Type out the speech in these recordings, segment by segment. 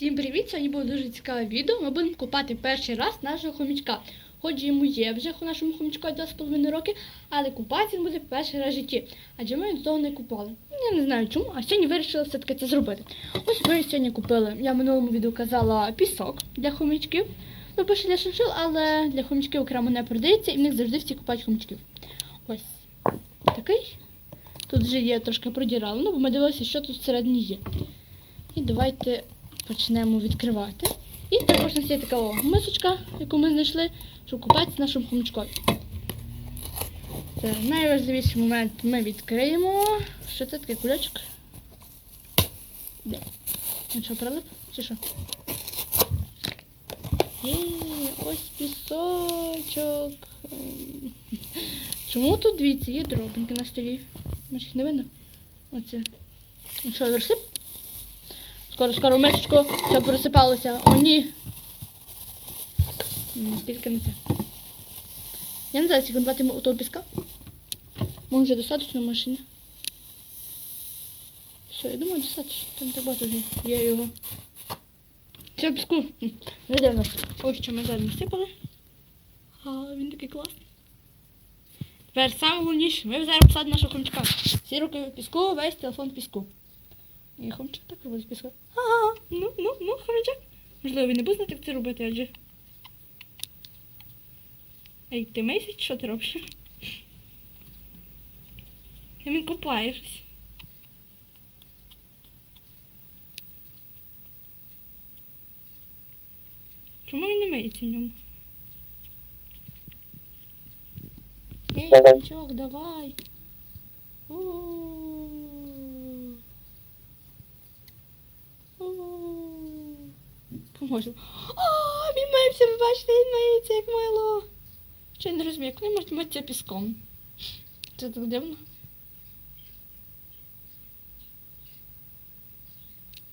Всім привіт! Сьогодні буде дуже цікаве відео. Ми будемо купати перший раз нашого хомячка. Хоч йому є вже у нашому хомячку 2,5 роки, але купати він буде перший раз в житті. Адже ми до того не купали. Я не знаю чому, а сьогодні вирішили все-таки це зробити. Ось ми сьогодні купили, я в минулому відео казала пісок для хомячків. Ну, пише для шиншил, але для хомячків окремо не продається і в них завжди всі купають хомячків. Ось такий. Тут вже є трошки продірало, ну бо ми дивилися, що тут всередині є. І давайте почнемо відкривати. І також у нас є така мисочка, яку ми знайшли, щоб купатися нашим хомячком. Це найважливіший момент ми відкриємо. Що це такий кульочок? Де? Він що, прилип? Чи що? Є, ось пісочок. Чому тут дивіться, є дробинки на столі? Може їх не видно? Оце. Ну що, розсип? Скоро, скоро мисочку, все просипалося. О, ні. Тільки не це. Я не знаю, скільки давати у того піска. Може вже достатньо машині. Все, я думаю, достатньо. Там так багато є його. Все, піску. Не дивно. Ось що ми зараз насипали. А, він такий класний. Тепер саме головніше, ми зараз посадимо нашого хомчика. Всі руки в піску, весь телефон в піску. І хомчик так робить з. Ага, ну, ну, ну, хомячок. Можливо, він не буде знати, як це робити, адже. Ей, ти мисить, що ти робиш? Я він копає щось. Чому він не миється в ньому? Ей, хомячок, давай. Поможу. О, він мився, ви бачите, він миється, як мило. Що я не розумію, як вони можуть митися піском? Це так дивно.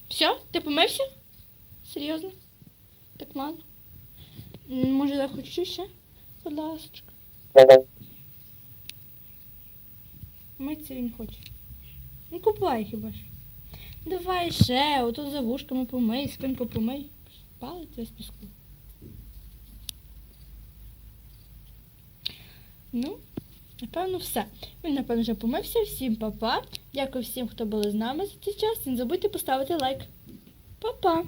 Все, ти помився? Серйозно? Так мало? Може, я хочу ще? Будь ласочка. Митися він хоче. Ну купай хіба ж. Давай ще, отут за вушками помий, спинку помий. Палець весь піску. Ну, напевно, все. Він, напевно, вже помився. Всім па-па. Дякую всім, хто були з нами за цей час. Не забудьте поставити лайк. Па-па!